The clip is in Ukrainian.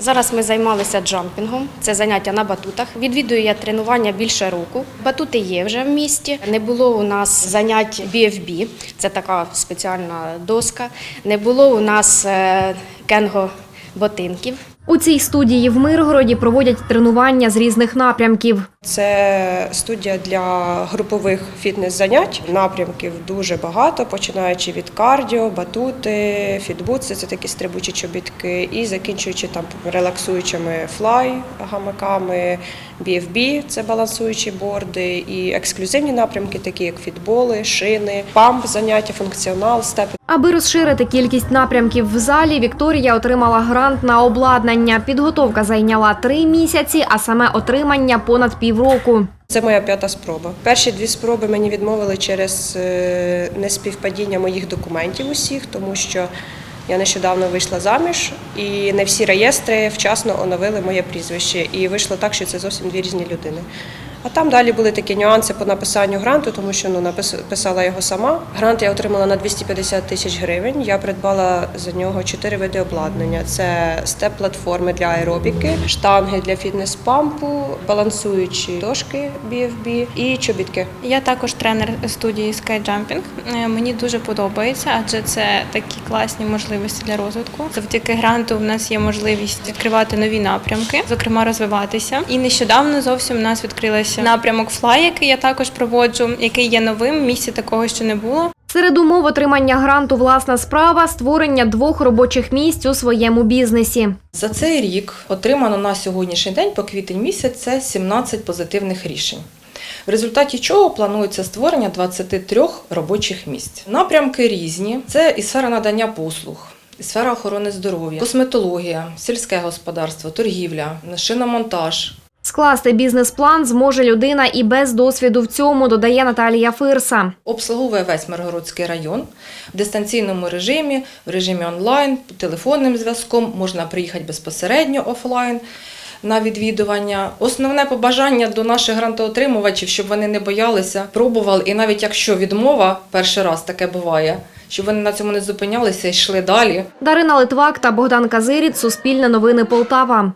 Зараз ми займалися джампінгом, це заняття на батутах. Відвідую я тренування більше року. Батути є вже в місті. Не було у нас занять BFB, це така спеціальна доска. Не було у нас е, кенго ботинків. У цій студії в Миргороді проводять тренування з різних напрямків. Це студія для групових фітнес-занять. Напрямків дуже багато, починаючи від кардіо, батути, фітбутси це такі стрибучі чобітки, і закінчуючи там релаксуючими флай, гамаками, BFB – це балансуючі борди, і ексклюзивні напрямки, такі як фітболи, шини, памп, заняття, функціонал, степ Аби розширити кількість напрямків в залі, Вікторія отримала грант на обладнання. Підготовка зайняла три місяці, а саме отримання понад півроку. Це моя п'ята спроба. Перші дві спроби мені відмовили через е, неспівпадіння моїх документів усіх, тому що я нещодавно вийшла заміж, і не всі реєстри вчасно оновили моє прізвище. І вийшло так, що це зовсім дві різні людини. А там далі були такі нюанси по написанню гранту, тому що ну напис- писала його сама. Грант я отримала на 250 тисяч гривень. Я придбала за нього чотири види обладнання: це степ-платформи для аеробіки, штанги для фітнес-пампу, балансуючі дошки BFB і чобітки. Я також тренер студії Skyjumping. Е, Мені дуже подобається, адже це такі класні можливості для розвитку. Завдяки гранту в нас є можливість відкривати нові напрямки, зокрема розвиватися. І нещодавно зовсім у нас відкрилася напрямок Fly, який я також проводжу, який є новим. В місті такого ще не було. Серед умов отримання гранту власна справа створення двох робочих місць у своєму бізнесі. За цей рік отримано на сьогоднішній день по квітень місяць це 17 позитивних рішень. В результаті чого планується створення 23 робочих місць. Напрямки різні: це і сфера надання послуг, і сфера охорони здоров'я, косметологія, сільське господарство, торгівля, шиномонтаж, Скласти бізнес-план зможе людина і без досвіду в цьому, додає Наталія Фирса. обслуговує весь Миргородський район в дистанційному режимі, в режимі онлайн, телефонним зв'язком, можна приїхати безпосередньо офлайн на відвідування. Основне побажання до наших грантоотримувачів, щоб вони не боялися, пробували, і навіть якщо відмова, перший раз таке буває, щоб вони на цьому не зупинялися і йшли далі. Дарина Литвак та Богдан Казиріт. Суспільне новини Полтава.